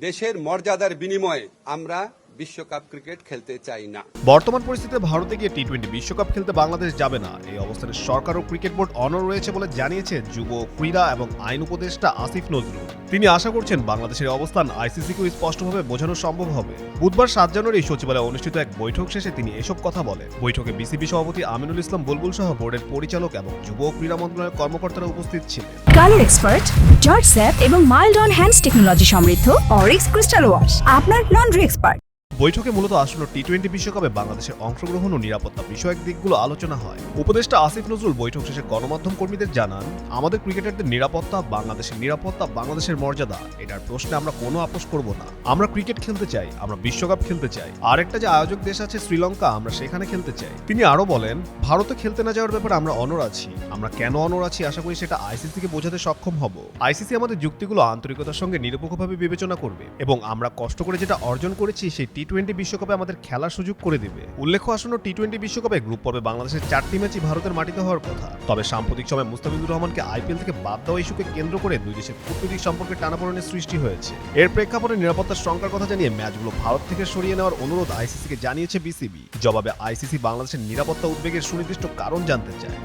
দেশের মর্যাদার বিনিময়ে আমরা বিশ্বকাপ ক্রিকেট খেলতে চাই না। বর্তমান পরিস্থিতিতে ভারতে গিয়ে টি টোয়েন্টি বিশ্বকাপ খেলতে বাংলাদেশ যাবে না। এই অবস্থানে সরকার ও ক্রিকেট বোর্ড অনর রয়েছে বলে জানিয়েছে যুব ক্রীড়া এবং আইন উপদেষ্টা আসিফ নজরুল। তিনি আশা করছেন বাংলাদেশের অবস্থান আইসিসিকেও স্পষ্টভাবে বোঝানো সম্ভব হবে। বুধবার সাত জানুয়ারি সচিবালয়ে অনুষ্ঠিত এক বৈঠক শেষে তিনি এসব কথা বলেন। বৈঠকে বিসিবি সভাপতি আমিনুল ইসলাম বুলবুল সহ বোর্ডের পরিচালক এবং যুব ও ক্রীড়া মন্ত্রণালয়ের কর্মকর্তারা উপস্থিত ছিলেন। কালার এক্সপার্ট জর্জ স্যাপ এবং মাইল্ড অন হ্যান্ডস টেকনোলজি সমৃদ্ধ অরিক্স ক্রিস্টাল ওয়াশ আপনার লন্ড্রি এক্সপার্ট বৈঠকে মূলত আসন্ন টি টোয়েন্টি বিশ্বকাপে বাংলাদেশের অংশগ্রহণ ও নিরাপত্তা বিষয়ক দিকগুলো আলোচনা হয়। উপদেষ্টা আসিফ নজরুল বৈঠক শেষে গণমাধ্যম কর্মীদের জানান, আমাদের ক্রিকেটারদের নিরাপত্তা, বাংলাদেশের নিরাপত্তা, বাংলাদেশের মর্যাদা, এটার প্রশ্নে আমরা কোনো আপোষ করব না। আমরা ক্রিকেট খেলতে চাই, আমরা বিশ্বকাপ খেলতে চাই। আরেকটা যে আয়োজক দেশ আছে শ্রীলঙ্কা, আমরা সেখানে খেলতে চাই। তিনি আরও বলেন, ভারতে খেলতে না যাওয়ার ব্যাপারে আমরা অনর আছি। আমরা কেন অনর আছি আশা করি সেটা আইসিসিকে বোঝাতে সক্ষম হব। আইসিসি আমাদের যুক্তিগুলো আন্তরিকতার সঙ্গে নিরপেক্ষভাবে বিবেচনা করবে এবং আমরা কষ্ট করে যেটা অর্জন করেছি সেই টি টোয়েন্টি বিশ্বকাপে আমাদের খেলার সুযোগ করে দেবে। উল্লেখ্য আসন্ন টি টোয়েন্টি বিশ্বকাপে গ্রুপ পর্বে বাংলাদেশের চারটি ম্যাচই ভারতের মাটিতে হওয়ার কথা। তবে সাম্প্রতিক সময় মুস্তাফিজুর রহমানকে আইপিএল থেকে বাদ দেওয়া ইস্যুকে কেন্দ্র করে দুই দেশের কূটনৈতিক সম্পর্কে টানাপোড়েনের সৃষ্টি হয়েছে। এর প্রেক্ষাপটে নিরাপত্তার শঙ্কার কথা জানিয়ে ম্যাচগুলো ভারত থেকে সরিয়ে নেওয়ার অনুরোধ আইসিসিকে জানিয়েছে বিসিবি। জবাবে আইসিসি বাংলাদেশের নিরাপত্তা উদ্বেগের সুনির্দিষ্ট কারণ জানতে চায়।